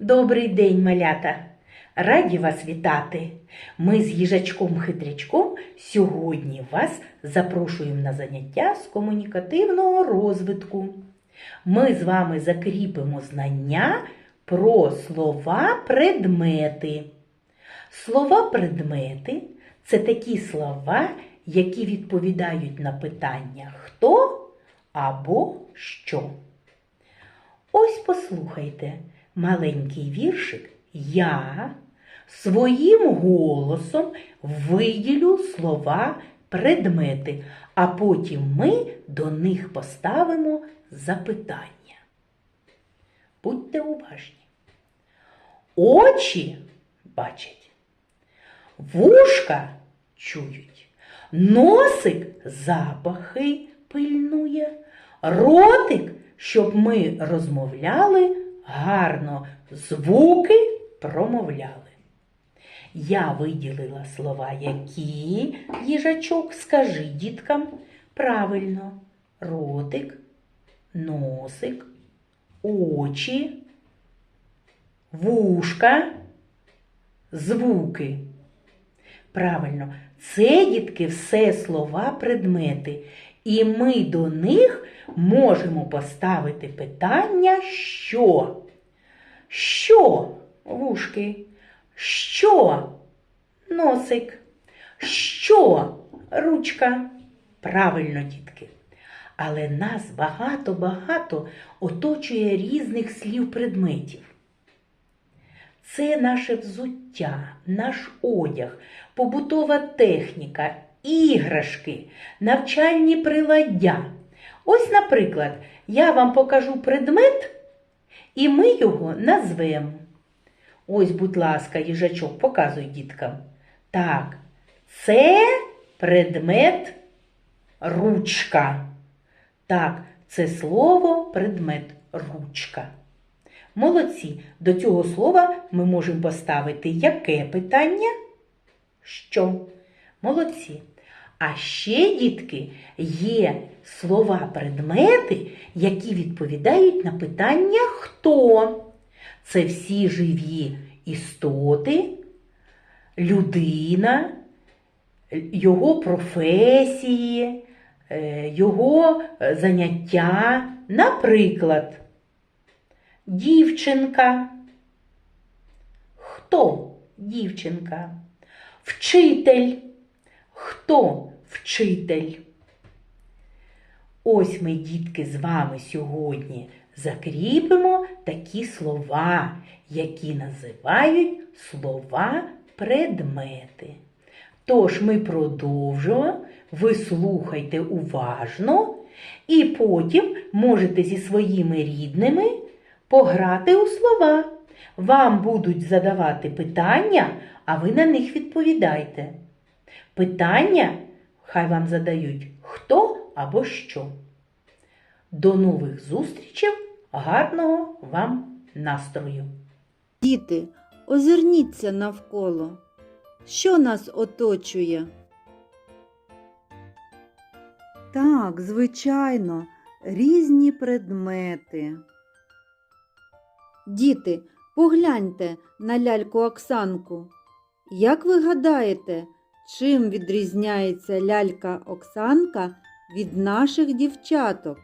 Добрий день, малята! Раді вас вітати! Ми з їжачком-хитрячком сьогодні вас запрошуємо на заняття з комунікативного розвитку. Ми з вами закріпимо знання про слова предмети. Слова предмети це такі слова, які відповідають на питання хто або що. Ось послухайте маленький віршик. Я своїм голосом виділю слова предмети, а потім ми до них поставимо запитання. Будьте уважні. Очі бачать, вушка чують, носик запахи пильнує, ротик, щоб ми розмовляли гарно, звуки промовляли. Я виділила слова, які їжачок, скажи діткам правильно. Ротик, носик, очі, вушка, звуки. Правильно, це дітки все слова предмети, і ми до них можемо поставити питання що? Що вушки? Що носик? Що ручка? Правильно, дітки. Але нас багато-багато оточує різних слів предметів. Це наше взуття, наш одяг, побутова техніка, іграшки, навчальні приладдя. Ось, наприклад, я вам покажу предмет, і ми його назвемо. Ось, будь ласка, їжачок, показуй діткам. Так, це предмет ручка. Так, це слово предмет ручка. Молодці. До цього слова ми можемо поставити яке питання? Що? Молодці. А ще, дітки, є слова предмети, які відповідають на питання хто. Це всі живі істоти, людина, його професії, е, його е, заняття. Наприклад, дівчинка. Хто дівчинка? Вчитель. Хто вчитель? Ось ми, дітки, з вами сьогодні закріпимо такі слова, які називають слова предмети. Тож ми продовжуємо, ви слухайте уважно, і потім можете зі своїми рідними пограти у слова. Вам будуть задавати питання, а ви на них відповідайте. Питання хай вам задають хто або що. До нових зустрічей, гарного вам настрою! Діти, озирніться навколо. Що нас оточує? Так, звичайно, різні предмети. Діти, погляньте на ляльку Оксанку. Як ви гадаєте, чим відрізняється лялька Оксанка від наших дівчаток?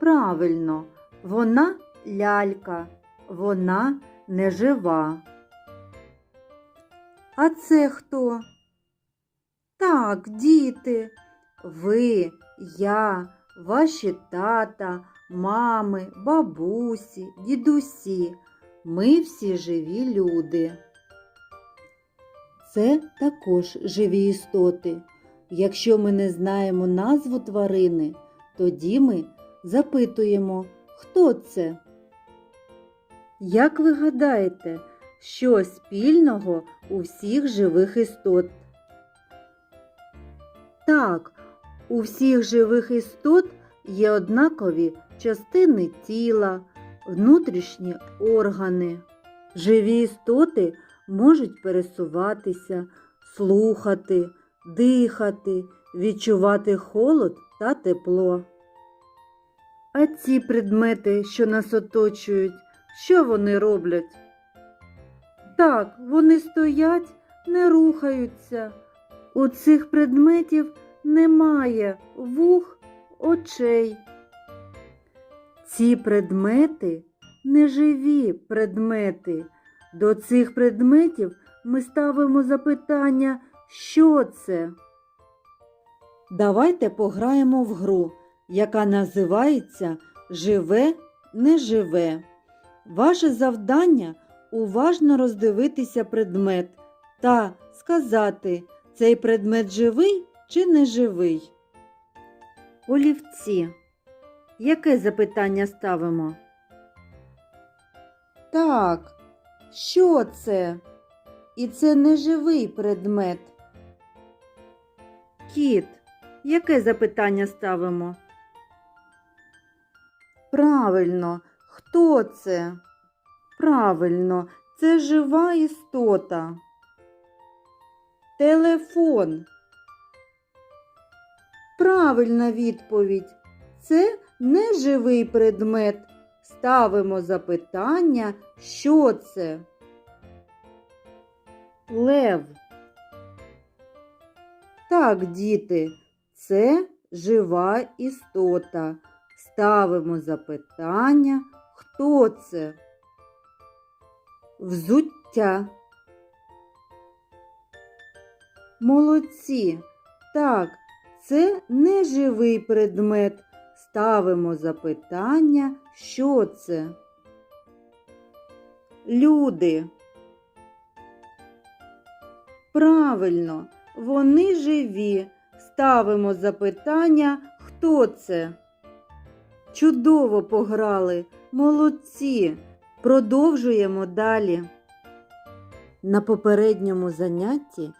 Правильно, вона лялька, вона не жива. А це хто? Так, діти, ви, я, ваші тата, мами, бабусі, дідусі. Ми всі живі люди. Це також живі істоти. Якщо ми не знаємо назву тварини, тоді ми запитуємо, хто це? Як ви гадаєте, що спільного у всіх живих істот? Так, у всіх живих істот є однакові частини тіла, внутрішні органи. Живі істоти можуть пересуватися, слухати, дихати, відчувати холод та тепло. А ці предмети, що нас оточують, що вони роблять? Так, вони стоять, не рухаються. У цих предметів немає вух, очей. Ці предмети неживі предмети. До цих предметів ми ставимо запитання, що це? Давайте пограємо в гру, яка називається Живе, не живе. Ваше завдання уважно роздивитися предмет та сказати, цей предмет живий чи не живий. Олівці. Яке запитання ставимо? Так, що це? І це не живий предмет. Кіт. Яке запитання ставимо? Правильно, хто це? Правильно, це жива істота. Телефон. Правильна відповідь. Це не живий предмет. Ставимо запитання, що це? Лев. Так, діти, це жива істота. Ставимо запитання, хто це? Взуття. Молодці. Так, це не живий предмет. Ставимо запитання, що це? Люди. Правильно, вони живі. Ставимо запитання, хто це? Чудово пограли, молодці. Продовжуємо далі. На попередньому занятті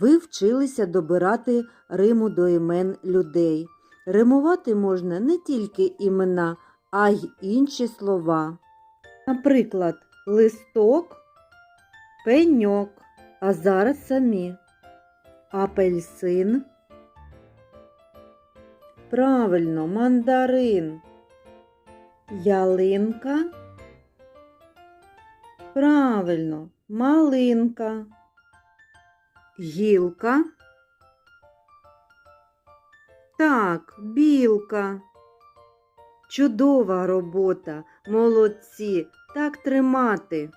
ви вчилися добирати риму до імен людей. Римувати можна не тільки імена, а й інші слова. Наприклад, листок, пеньок, а зараз самі. Апельсин. Правильно, мандарин. Ялинка. Правильно, малинка. Гілка. Так, білка. Чудова робота, молодці, так тримати.